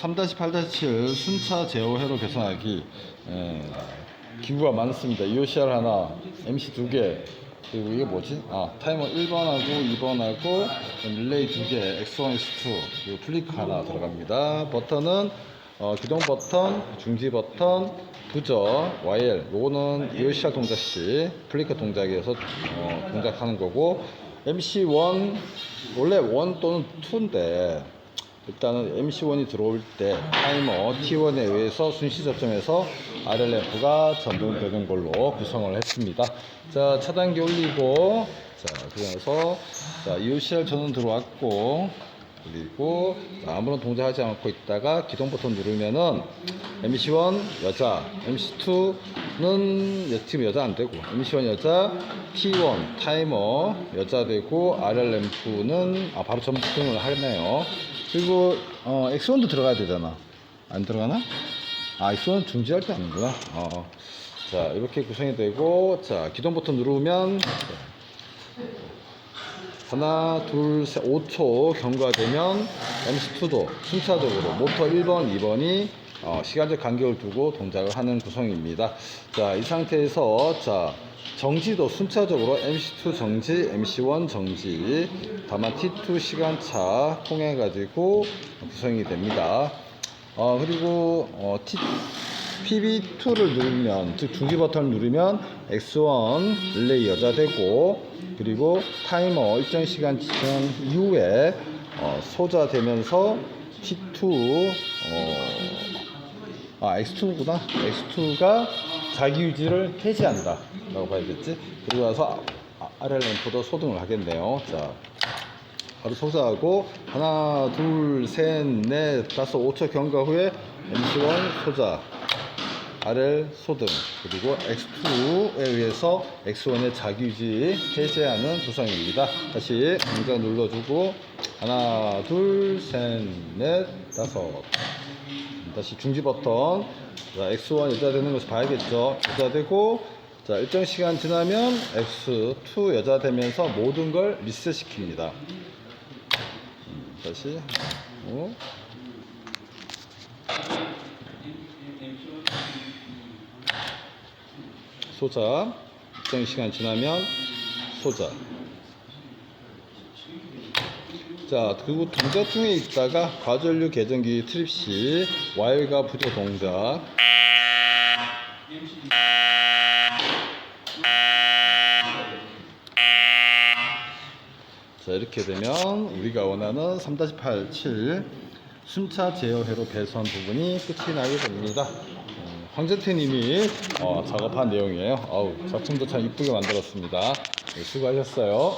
3-8-7 순차 제어 회로 개선하기 예, 기구가 많습니다. EOCR 하나, MC 두 개, 그리고 이게 뭐지? 아 타이머 1번하고 2번하고 릴레이 두 개, X1, X2 그리고 플리크 하나 들어갑니다. 버튼은 어, 기동 버튼, 중지 버튼, 부저, YL 요거는 EOCR 동작 시 플리크 동작에서 어, 동작하는 거고 MC1 원래 1 또는 2인데 일단은 MC1이 들어올 때 타이머 T1에 의해서 순시 접점에서 RLF가 전동되는 걸로 구성을 했습니다. 자, 차단기 올리고, 자, 그러면서, 자, EOCR 전원 들어왔고, 그리고 자, 아무런 동작하지 않고 있다가 기동 버튼 누르면은 MC1 여자, MC2는 지금 여자 안 되고 MC1 여자, T1 타이머 여자 되고 RLM프는 아 바로 점등을 하겠네요. 그리고 어, X1도 들어가야 되잖아. 안 들어가나? 아 X1은 중지할 때 하는구나. 어, 어. 자 이렇게 구성이 되고 자 기동 버튼 누르면 하나, 둘, 셋, 5초 경과되면 MC2도 순차적으로 모터 1번, 2번이 어, 시간적 간격을 두고 동작을 하는 구성입니다. 자, 이 상태에서 자, 정지도 순차적으로 MC2 정지, MC1 정지, 다만 T2 시간차 통해 가지고 구성이 됩니다. 어, 그리고 어, T, PB2를 누르면 즉 중지 버튼을 누르면 X1 릴레이 여자 되고 그리고 타이머 일정 시간 지정 이후에 어, 소자되면서 T2 어, 아 X2구나? X2가 자기 유지를 해제한다 라고 봐야겠지? 그리고 나서 아, RL 램프도 소등을 하겠네요. 자 바로 소자하고 하나 둘 셋 넷 다섯 5초 경과 후에 MC1 소자 RL 소등 그리고 X2에 의해서 X1의 자기유지 해제하는 구성입니다. 다시 동작 눌러주고 하나 둘 셋 넷 다섯 다시 중지 버튼 자, X1 여자 되는 것을 봐야겠죠. 여자 되고 자 일정 시간 지나면 X2 여자 되면서 모든 걸 리셋 시킵니다. 음, 다시 어? 소자. 일정 시간 지나면 소자. 자 그리고 동작 중에 있다가 과전류 개전기 트립 시 와일과 부조 동작. 자 이렇게 되면 우리가 원하는 3-87 순차 제어회로 배선 부분이 끝이 나게 됩니다. 음, 황재태님이 어, 작업한 내용이에요. 아우 작품도 참 이쁘게 만들었습니다. 네, 수고하셨어요.